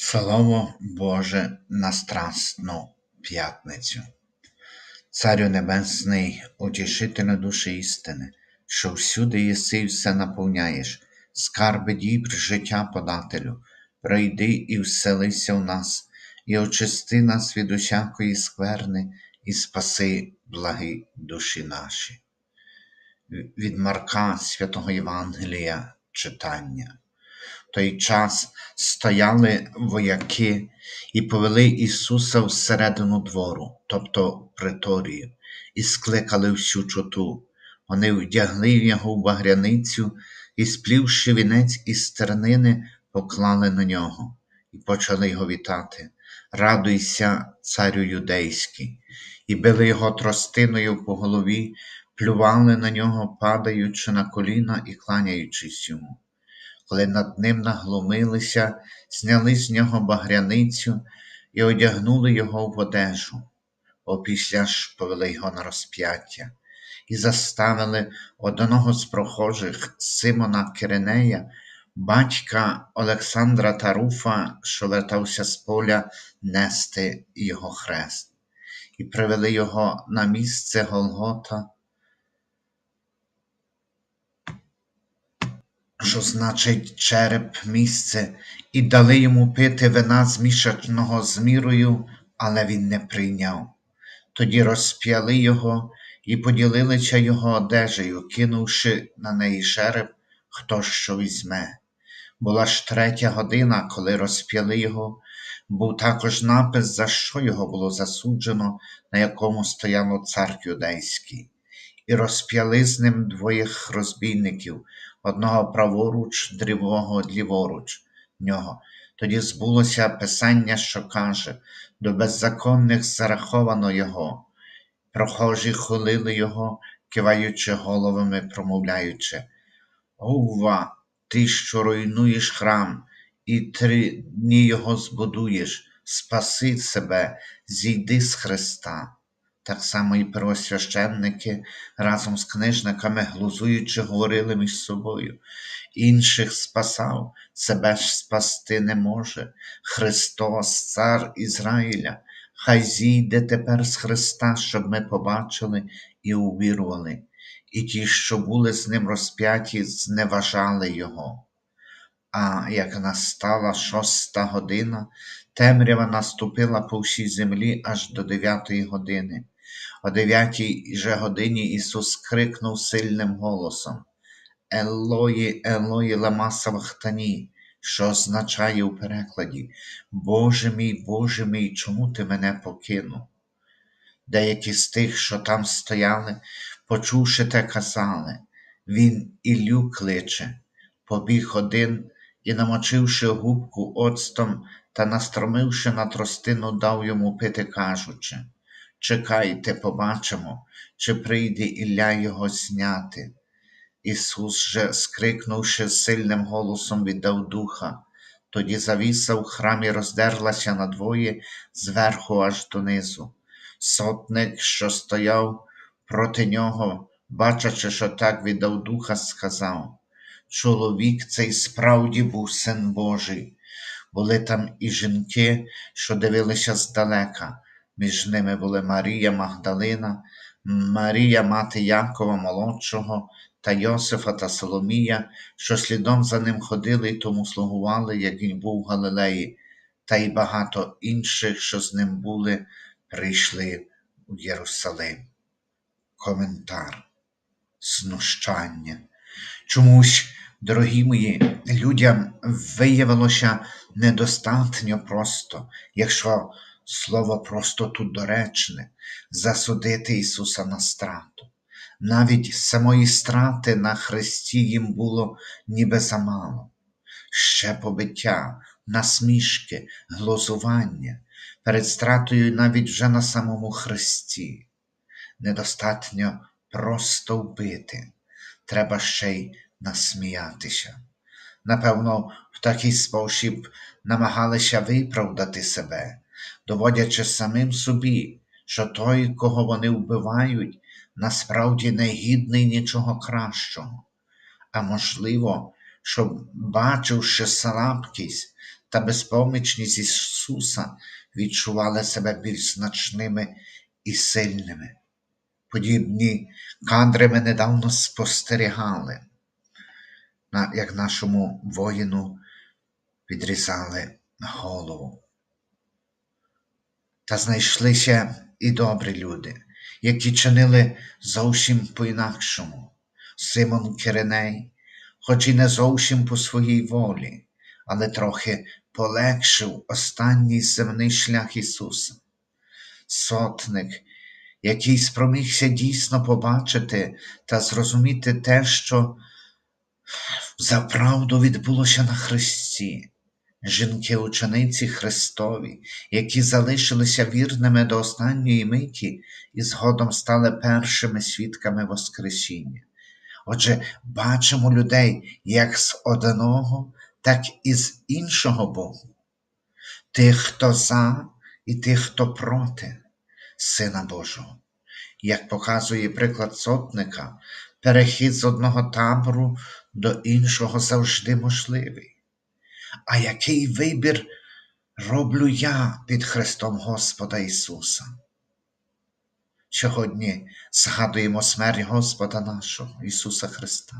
Слово Боже на Страсну п'ятницю. Царю Небесний, утішителю душі істини, що всюди єси і все наповняєш, скарби дібр життя подателю, прийди і вселися в нас, і очисти нас від усякої скверни, і спаси благі душі наші. Від Марка Святого Євангелія читання той час стояли вояки і повели Ісуса всередину двору, тобто приторію, і скликали всю чоту. Вони вдягли його в багряницю і, сплівши вінець із тернини, поклали на нього і почали його вітати. Радуйся, царю юдейський, і били його тростиною по голові, плювали на нього, падаючи на коліна і кланяючись йому коли над ним наглумилися, зняли з нього багряницю і одягнули його в одежу, опісля ж повели його на розп'яття і заставили одного з прохожих Симона Киринея, батька Олександра Таруфа, що вертався з поля нести його хрест, і привели його на місце Голгота. Що значить череп місце, і дали йому пити вина змішаного з мірою, але він не прийняв. Тоді розп'яли його і поділилися його одежею, кинувши на неї череп, хто що візьме. Була ж третя година, коли розп'яли його, був також напис, за що його було засуджено, на якому стояло цар юдейський, і розп'яли з ним двоїх розбійників одного праворуч, другого ліворуч нього. Тоді збулося Писання, що каже до беззаконних зараховано Його. Прохожі хулили Його, киваючи головами, промовляючи. Ова, ти, що руйнуєш храм, і три дні його збудуєш, спаси себе, зійди з Христа. Так само і первосвященники разом з книжниками, глузуючи, говорили між собою. Інших спасав, себе ж спасти не може. Христос, Цар Ізраїля, хай зійде тепер з Христа, щоб ми побачили і увірували, і ті, що були з ним розп'яті, зневажали Його. А як настала шоста година, темрява наступила по всій землі аж до дев'ятої години. О дев'ятій же годині Ісус крикнув сильним голосом Елої, Елої, лама савахтані, що означає у перекладі Боже мій, Боже мій, чому ти мене покинув? Деякі з тих, що там стояли, почувши те, казали Він Іллю кличе, побіг один і, намочивши губку оцтом та настромивши на тростину, дав йому пити, кажучи Чекайте, побачимо, чи прийде Ілля його зняти. Ісус же, скрикнувши сильним голосом, віддав духа, тоді завіса в храмі роздерлася надвоє зверху аж донизу. Сотник, що стояв проти нього, бачачи, що так віддав духа, сказав Чоловік цей справді був син Божий. Були там і жінки, що дивилися здалека. Між ними були Марія Магдалина, Марія мати Якова Молодшого та Йосифа та Соломія, що слідом за ним ходили і тому слугували, як він був в Галилеї, та й багато інших, що з ним були, прийшли у Єрусалим. Коментар, знущання. Чомусь, дорогі мої, людям виявилося недостатньо просто, якщо слово просто тут доречне, засудити Ісуса на страту. Навіть самої страти на Христі їм було ніби замало. Ще побиття, насмішки, глузування, перед стратою навіть вже на самому Христі. Недостатньо просто вбити, треба ще й насміятися. Напевно, в такий спосіб намагалися виправдати себе, доводячи самим собі, що той, кого вони вбивають, насправді не гідний нічого кращого, а можливо, щоб, бачивши слабкість та безпомічність Ісуса відчували себе більш значними і сильними. Подібні кадри ми недавно спостерігали, як нашому воїну відрізали голову. Та знайшлися і добрі люди, які чинили зовсім по-інакшому. Симон Кириней, хоч і не зовсім по своїй волі, але трохи полегшив останній земний шлях Ісуса. Сотник, який спромігся дійсно побачити та зрозуміти те, що заправду відбулося на Христі. Жінки-учениці Христові, які залишилися вірними до останньої миті і згодом стали першими свідками Воскресіння. Отже, бачимо людей як з одного, так і з іншого Богу. Тих, хто за, і тих, хто проти Сина Божого. Як показує приклад сотника, перехід з одного табору до іншого завжди можливий. А який вибір роблю я під Христом Господа Ісуса? Сьогодні згадуємо смерть Господа нашого, Ісуса Христа,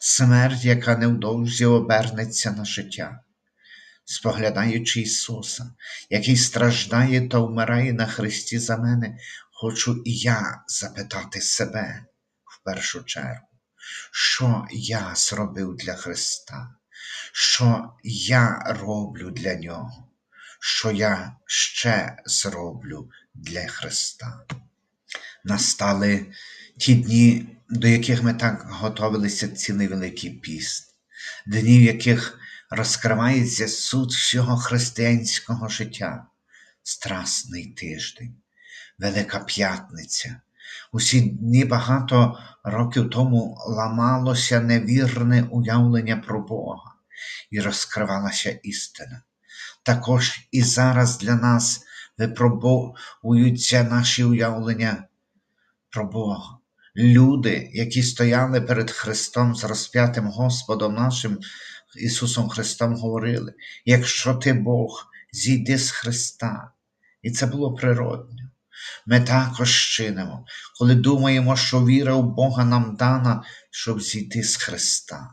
смерть, яка невдовзі обернеться на життя. Споглядаючи Ісуса, який страждає та вмирає на Христі за мене, хочу і я запитати себе в першу чергу, що я зробив для Христа, що я роблю для Нього, що я ще зроблю для Христа. Настали ті дні, до яких ми так готувалися цілий Великий піст, дні, в яких розкривається суд всього християнського життя, Страсний тиждень, Велика П'ятниця. Усі дні багато років тому ламалося невірне уявлення про Бога і розкривалася істина. Також і зараз для нас випробовуються наші уявлення про Бога. Люди, які стояли перед Христом з розп'ятим Господом нашим Ісусом Христом, говорили: якщо ти Бог, зійди з Христа. І це було природньо. Ми також чинимо, коли думаємо, що віра в Бога нам дана, щоб зійти з Христа.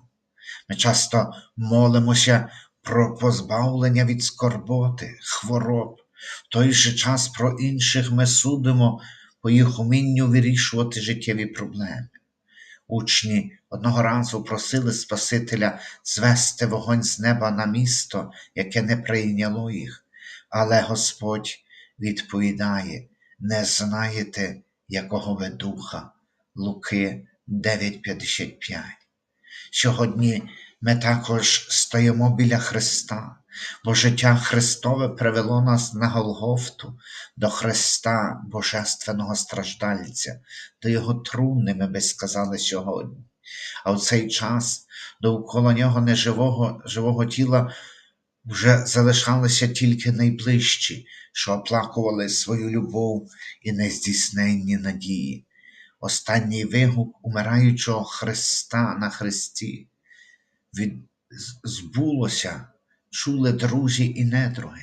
Ми часто молимося про позбавлення від скорботи, хвороб. В той же час про інших ми судимо по їх умінню вирішувати життєві проблеми. Учні одного разу просили Спасителя звести вогонь з неба на місто, яке не прийняло їх, але Господь відповідає: не знаєте, якого ви духа. Луки 9:55. Сьогодні ми також стоїмо біля Христа, бо життя Христове привело нас на Голгофту, до Христа, Божественного страждальця, до Його труни, ми би сказали сьогодні. А в цей час довкола нього неживого живого тіла вже залишалися тільки найближчі, що оплакували свою любов і нездійсненні надії. Останній вигук умираючого Христа на Христі. Від... збулося, чули друзі і недруги,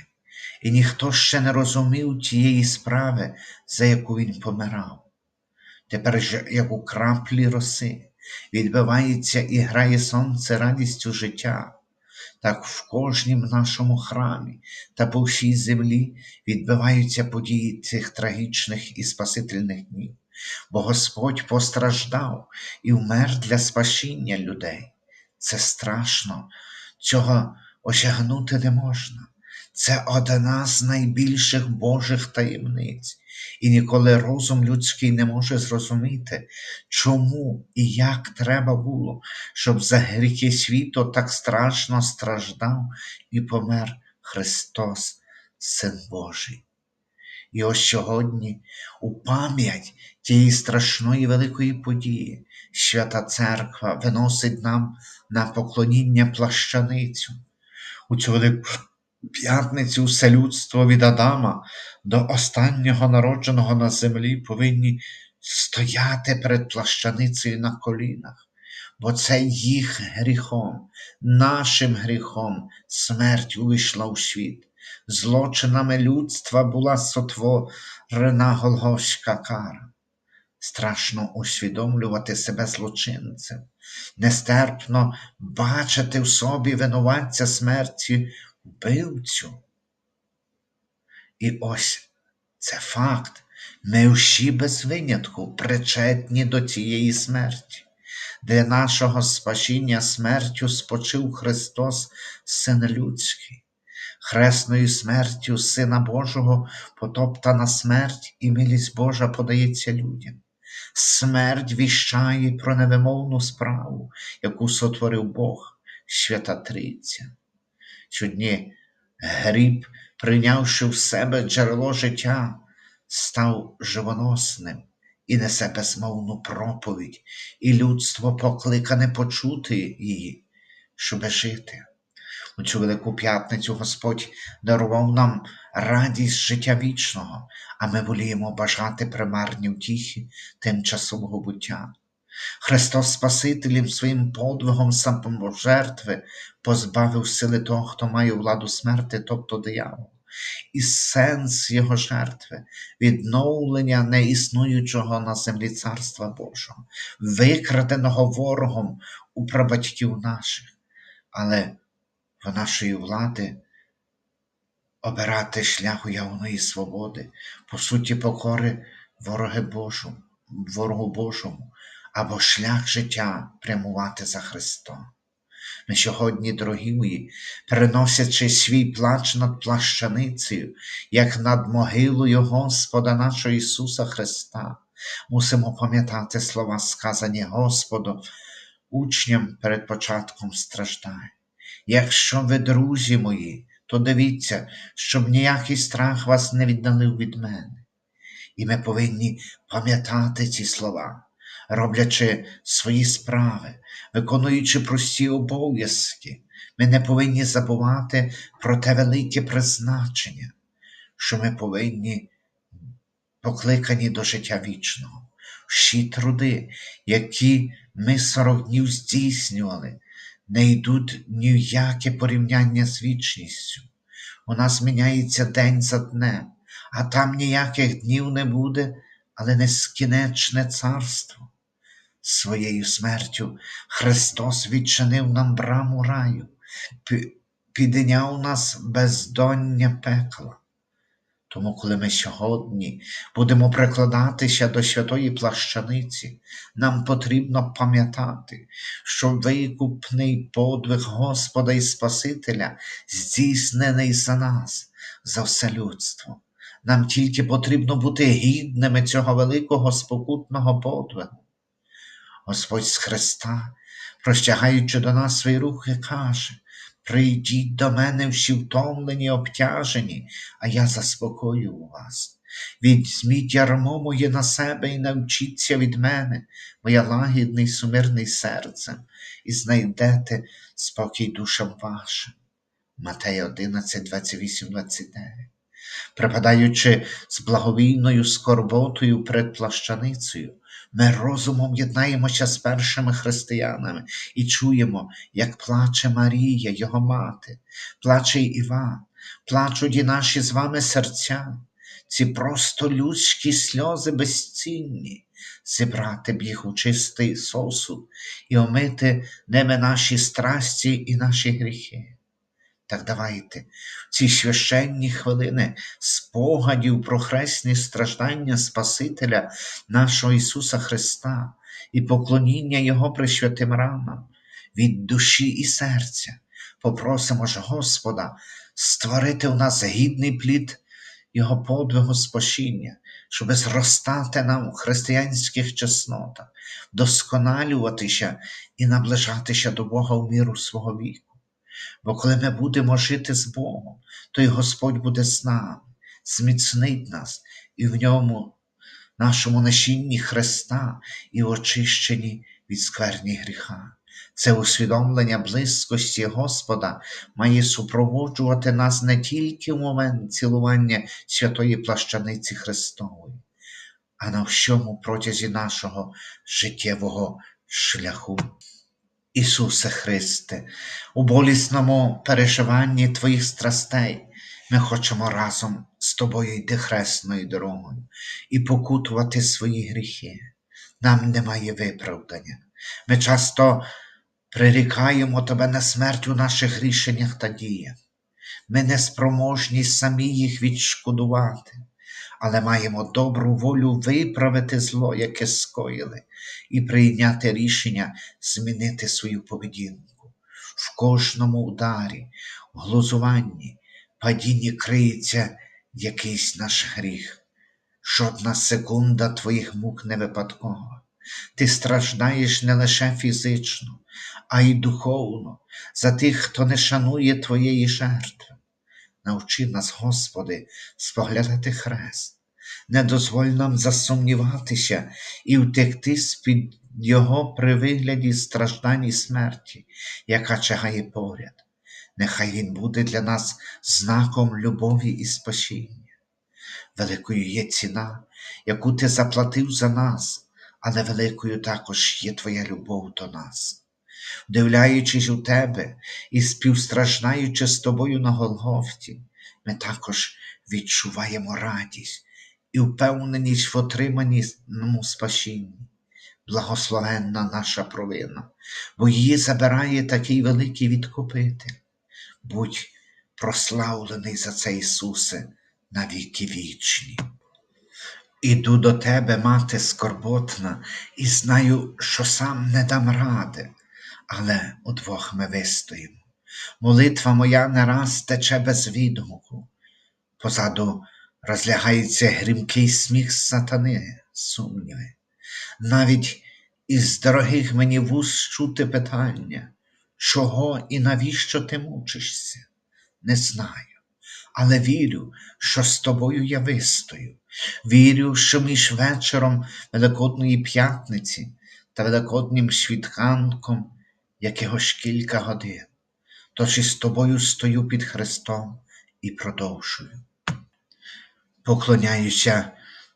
і ніхто ще не розумів тієї справи, за яку він помирав. Тепер же, як у краплі роси, відбивається і грає сонце радістю життя, так в кожнім нашому храмі та по всій землі відбиваються події цих трагічних і спасительних днів, бо Господь постраждав і вмер для спасіння людей. Це страшно, цього осягнути не можна. Це одна з найбільших Божих таємниць, і ніколи розум людський не може зрозуміти, чому і як треба було, щоб за гріхи світу так страшно страждав і помер Христос, Син Божий. І ось сьогодні, у пам'ять тієї страшної великої події, Свята Церква виносить нам на поклоніння плащаницю. У цю велику п'ятницю все людство від Адама до останнього народженого на землі повинні стояти перед плащаницею на колінах, бо це їх гріхом, нашим гріхом смерть увійшла у світ. Злочинами людства була сотворена Голгофська кара. Страшно усвідомлювати себе злочинцем, нестерпно бачити в собі винуватця смерті вбивцю. І ось це факт. Ми всі без винятку причетні до цієї смерті. Для нашого спасіння смертю спочив Христос, Син Людський, хресною смертю Сина Божого потоптана смерть і милість Божа подається людям. Смерть віщає про невимовну справу, яку сотворив Бог, свята Трійця. Сьогодні гріб, прийнявши в себе джерело життя, став живоносним і несе безмовну проповідь, і людство покликане почути її, щоби жити. У цю Велику п'ятницю Господь дарував нам радість життя вічного, а ми воліємо бажати примарні втіхи тимчасового буття. Христос Спасителем своїм подвигом самопожертви позбавив сили того, хто має владу смерти, тобто диявол. І сенс його жертви, відновлення неіснуючого на землі Царства Божого, викраденого ворогом у прабатьків наших, але в нашої влади обирати шлях уявної свободи, по суті, покори вороги Божому, ворогу Божому, або шлях життя прямувати за Христом. Ми сьогодні, дорогі мої, переносячи свій плач над плащаницею, як над могилою Господа нашого Ісуса Христа, мусимо пам'ятати слова, сказані Господом, учням перед початком страждань. Якщо ви, друзі мої, то дивіться, щоб ніякий страх вас не віддалив від мене. І ми повинні пам'ятати ці слова, роблячи свої справи, виконуючи прості обов'язки, ми не повинні забувати про те велике призначення, що ми повинні покликані до життя вічного. Всі труди, які ми сорок днів здійснювали, не йдуть ні в яке порівняння з вічністю. У нас міняється день за днем, а там ніяких днів не буде, але нескінчне царство. Своєю смертю Христос відчинив нам браму раю, підняв нас бездоння пекла. Тому, коли ми сьогодні будемо прикладатися до святої плащаниці, нам потрібно пам'ятати, що викупний подвиг Господа і Спасителя здійснений за нас, за все людство. Нам тільки потрібно бути гідними цього великого спокутного подвигу. Господь з Христа, простягаючи до нас свої рухи, каже Прийдіть до мене всі втомлені, обтяжені, а я заспокою вас. Візьміть ярмо моє на себе і навчіться від мене, бо я лагідний, сумирний серцем, і знайдете спокій душам вашим. Матея 11, 28, 29 Припадаючи з благовійною скорботою перед плащаницею, ми розумом єднаємося з першими християнами і чуємо, як плаче Марія, його мати, плаче Іван, плачуть і наші з вами серця, ці просто людські сльози безцінні, зібрати б їх у чистий сосуд і омити ними наші страсті і наші гріхи. Так давайте ці священні хвилини спогадів про хресні страждання Спасителя нашого Ісуса Христа і поклоніння Його присвятим ранам від душі і серця, попросимо ж Господа створити в нас гідний плід Його подвигу спасіння, щоб зростати нам у християнських чеснотах, досконалюватися і наближатися до Бога в міру свого віку. Бо коли ми будемо жити з Богом, то й Господь буде з нами, зміцнить нас і в ньому, нашому насінні Христа і очищенні від скверні гріха. Це усвідомлення близькості Господа має супроводжувати нас не тільки в момент цілування святої плащаниці Христової, а на всьому протязі нашого життєвого шляху. Ісусе Христе, у болісному переживанні Твоїх страстей ми хочемо разом з Тобою йти хресною дорогою і покутувати свої гріхи. Нам немає виправдання. Ми часто прирікаємо Тебе на смерть у наших рішеннях та діях. Ми не спроможні самі їх відшкодувати, але маємо добру волю виправити зло, яке скоїли, і прийняти рішення змінити свою поведінку. В кожному ударі, глузуванні, падінні криється якийсь наш гріх. Жодна секунда твоїх мук не випадкова. Ти страждаєш не лише фізично, а й духовно за тих, хто не шанує твоєї жертви. Навчи нас, Господи, споглядати хрест. Не дозволь нам засумніватися і втекти з-під Його при вигляді страждань і смерті, яка чагає поряд. Нехай Він буде для нас знаком любові і спасіння. Великою є ціна, яку ти заплатив за нас, але великою також є Твоя любов до нас. Вдивляючись у тебе і співстраждаючи з тобою на Голгофті, ми також відчуваємо радість і впевненість в отриманому спасінні. Благословенна наша провина, бо її забирає такий великий відкупитель. Будь прославлений за це, Ісусе, на віки вічні. Іду до тебе, мати скорботна, і знаю, що сам не дам ради, але удвох ми вистоїмо. Молитва моя не раз тече без відгуку. Позаду розлягається грімкий сміх сатани, сумніви. Навіть із дорогих мені вуз чути питання, чого і навіщо ти мучишся? Не знаю, але вірю, що з тобою я вистою. Вірю, що між вечором Великодної п'ятниці та Великоднім світанком якихось кілька годин. Тож із тобою стою під Христом і продовжую. Поклоняюся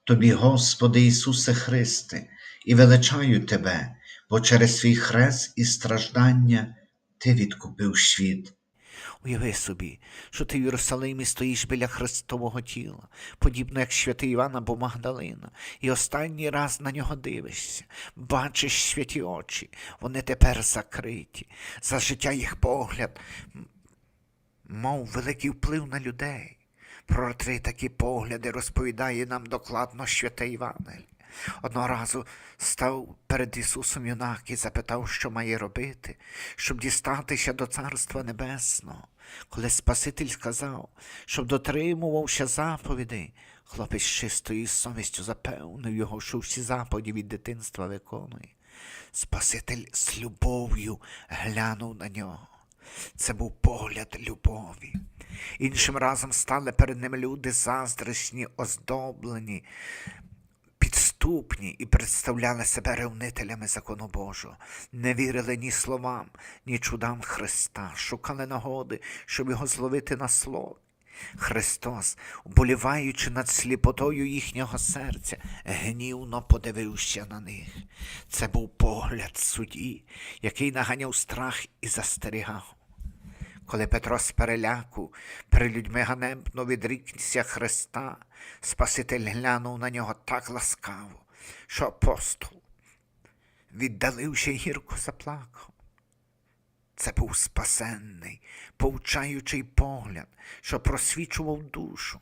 Тобі, Господи Ісусе Христе, і величаю Тебе, бо через свій хрест і страждання Ти відкупив світ. Уяви собі, що ти в Єрусалимі стоїш біля Христового тіла, подібно як святий Іван або Магдалина, і останній раз на нього дивишся, бачиш святі очі, вони тепер закриті, за життя їх погляд, мов великий вплив на людей. Про три такі погляди розповідає нам докладно святий Івангель. Одного разу став перед Ісусом юнак і запитав, що має робити, щоб дістатися до Царства Небесного. Коли Спаситель сказав, щоб дотримувався заповідей, хлопець чистою совістю запевнив його, що всі заповіді від дитинства виконує. Спаситель з любов'ю глянув на нього. Це був погляд любові. Іншим разом стали перед ним люди заздрісні, оздоблені, підступні і представляли себе ревнителями закону Божого, не вірили ні словам, ні чудам Христа, шукали нагоди, щоб його зловити на слові. Христос, уболіваючи над сліпотою їхнього серця, гнівно подивився на них. Це був погляд судді, який наганяв страх і застерігав. Коли Петро з переляку перед людьми ганебно відрікся Христа, Спаситель глянув на нього так ласкаво, що апостол, віддаливши гірко заплакав. Це був спасенний, повчаючий погляд, що просвічував душу.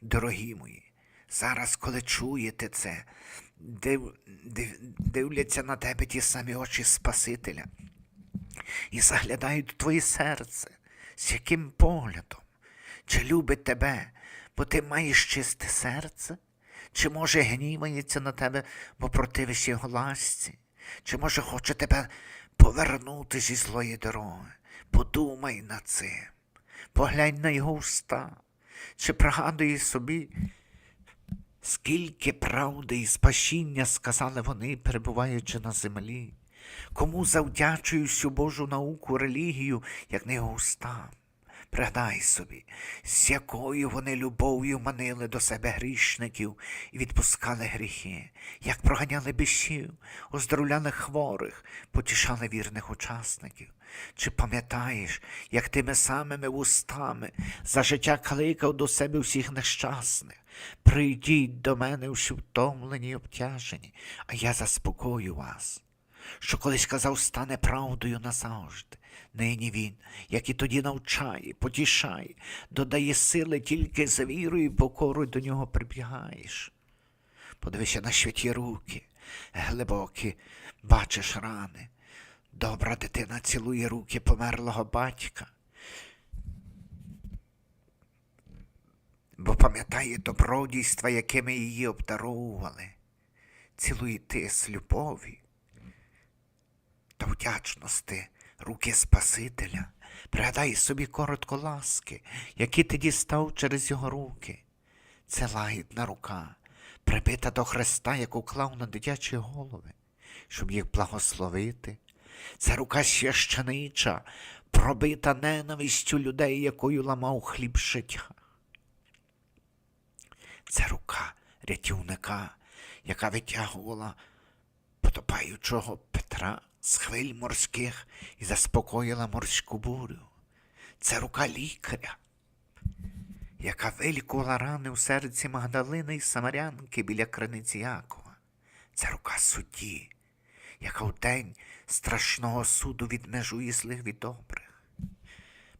Дорогі мої, зараз, коли чуєте це, див, див, дивляться на тебе ті самі очі Спасителя і заглядають в твоє серце, з яким поглядом, чи любить тебе, бо ти маєш чисте серце, чи може гнівається на тебе, бо противиш його ласці, чи може хоче тебе повернути зі злої дороги. Подумай над цим, поглянь на його уста, чи пригадує собі, скільки правди і спасіння сказали вони, перебуваючи на землі. Кому завдячую всю Божу науку, релігію, як не устам. Пригадай собі, з якою вони любов'ю манили до себе грішників і відпускали гріхи, як проганяли бісів, оздоровляли хворих, потішали вірних учасників. Чи пам'ятаєш, як тими самими вустами за життя кликав до себе всіх нещасних? Прийдіть до мене всі втомлені й обтяжені, а я заспокою вас що колись казав, стане правдою назавжди. Нині він, як і тоді навчає, потішає, додає сили тільки за вірою і покорою до нього прибігаєш. Подивися на святі руки, глибокі, бачиш рани. Добра дитина цілує руки померлого батька. Бо пам'ятає добродійства, якими її обдаровували. Цілуй ти з любові та вдячності руки Спасителя. Пригадай собі коротко ласки, які ти дістав через його руки. Це лагідна рука, прибита до Христа, яку клав на дитячі голови, щоб їх благословити. Це рука священича, пробита ненавистю людей, якою ламав хліб життя. Це рука рятівника, яка витягувала потопаючого Петра з хвиль морських і заспокоїла морську бурю. Це рука лікаря, яка вилікувала рани у серці Магдалини і Самарянки біля криниці Якова. Це рука судді, яка в день страшного суду відмежує злих від добрих.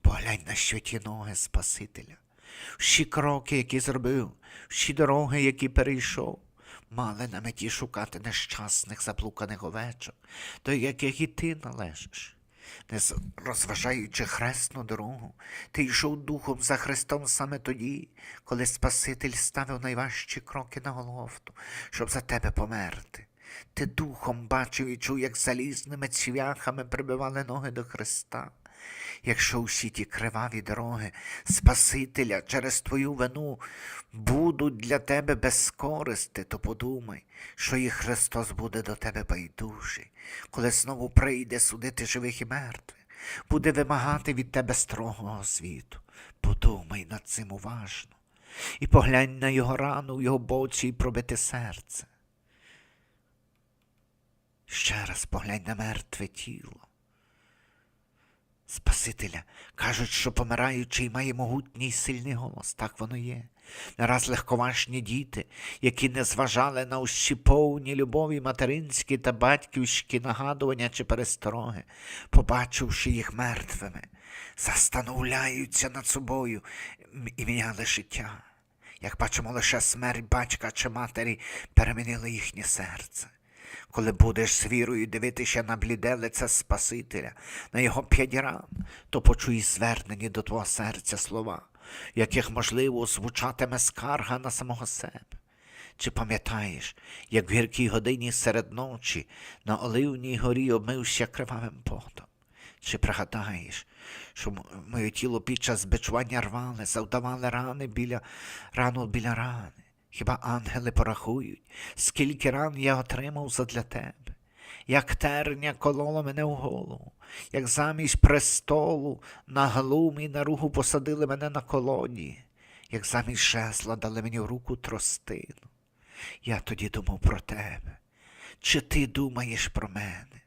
Поглянь на святі ноги Спасителя, всі кроки, які зробив, всі дороги, які перейшов, мали на меті шукати нещасних заблуканих овечок, до яких і ти належиш. Не розважаючи хресну дорогу, ти йшов духом за Христом саме тоді, коли Спаситель ставив найважчі кроки на Голгофту, щоб за тебе померти. Ти духом бачив і чув, як залізними цвяхами прибивали ноги до Христа. Якщо всі ті криваві дороги Спасителя через твою вину будуть для тебе безкористи, то подумай, що і Христос буде до тебе байдужий, коли знову прийде судити живих і мертвих, буде вимагати від тебе строгого світу. Подумай над цим уважно і поглянь на його рану в його боці і пробите серце. Ще раз поглянь на мертве тіло. Спасителя кажуть, що помираючий має могутній сильний голос. Так воно є. Нараз легковажні діти, які не зважали на усі повні любові материнські та батьківські нагадування чи перестороги, побачивши їх мертвими, застановляються над собою і міняли життя. Як бачимо, лише смерть батька чи матері перемінила їхнє серце. Коли будеш з вірою дивитися на бліде лице Спасителя, на його п'ять ран, то почуй звернені до твого серця слова, яких, можливо, звучатиме скарга на самого себе. Чи пам'ятаєш, як в гіркій годині серед ночі на Оливній горі обмився кривавим потом? Чи пригадаєш, що моє тіло під час бичування рвали, завдавали рани біля рану біля рани? Хіба ангели порахують, скільки ран я отримав задля тебе? Як терня колола мене в голову, як замість престолу на глум і на руку посадили мене на колоні, як замість жезла дали мені в руку тростину. Я тоді думав про тебе. Чи ти думаєш про мене?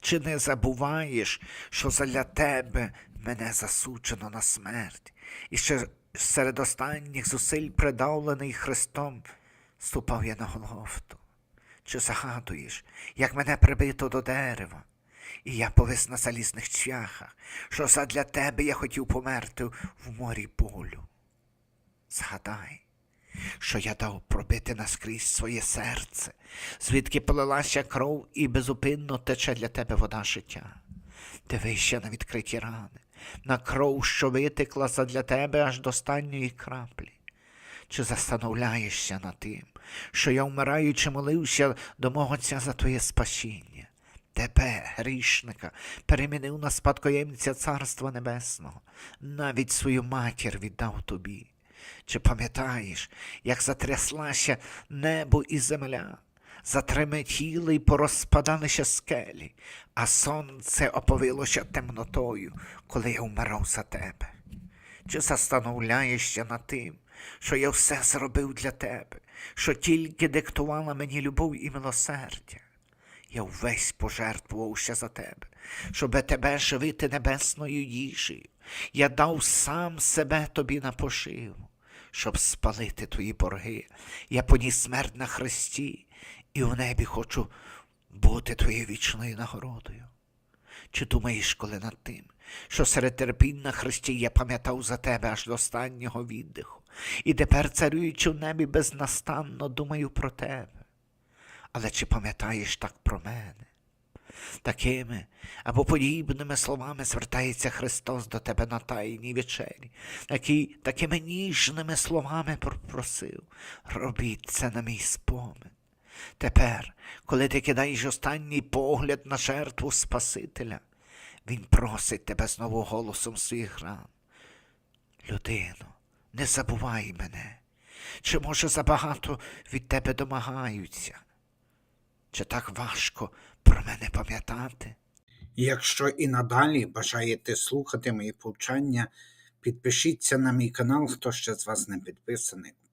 Чи не забуваєш, що задля тебе мене засуджено на смерть, і що серед останніх зусиль придавлений Христом ступав я на Голгофту? Чи загадуєш, як мене прибито до дерева, і я повис на залізних цвяхах, що задля тебе я хотів померти в морі болю? Згадай, що я дав пробити наскрізь своє серце, звідки полилася кров і безупинно тече для тебе вода життя. Дивися на відкриті рани, на кров, що витекла задля тебе аж до останньої краплі. Чи застановляєшся над тим, що я вмираючи молився до мого Отця за твоє спасіння? Тебе, грішника, перемінив на спадкоємця Царства Небесного, навіть свою матір віддав тобі. Чи пам'ятаєш, як затряслася небо і земля, затреметіли й порозпадалися скелі, а сонце оповилося темнотою, коли я вмирав за тебе? Чи застановляєшся над тим, що я все зробив для тебе, що тільки диктувала мені любов і милосердя? Я увесь пожертвувався за тебе, щоби тебе живити небесною їжею. Я дав сам себе тобі на пошиву, щоб спалити твої борги. Я поніс смерть на хресті, і в небі хочу бути твоєю вічною нагородою. Чи думаєш, коли над тим, що серед терпінь на Христі я пам'ятав за тебе аж до останнього віддиху, і тепер, царюючи в небі, безнастанно думаю про тебе. Але чи пам'ятаєш так про мене? Такими або подібними словами звертається Христос до тебе на тайній вечері, який такими ніжними словами просив, робіть це на мій спомин. Тепер, коли ти кидаєш останній погляд на жертву Спасителя, Він просить тебе знову голосом своїх ран. Людино, не забувай мене, чи може забагато від тебе домагаються? Чи так важко про мене пам'ятати? Якщо і надалі бажаєте слухати мої повчання, підпишіться на мій канал, хто ще з вас не підписаний.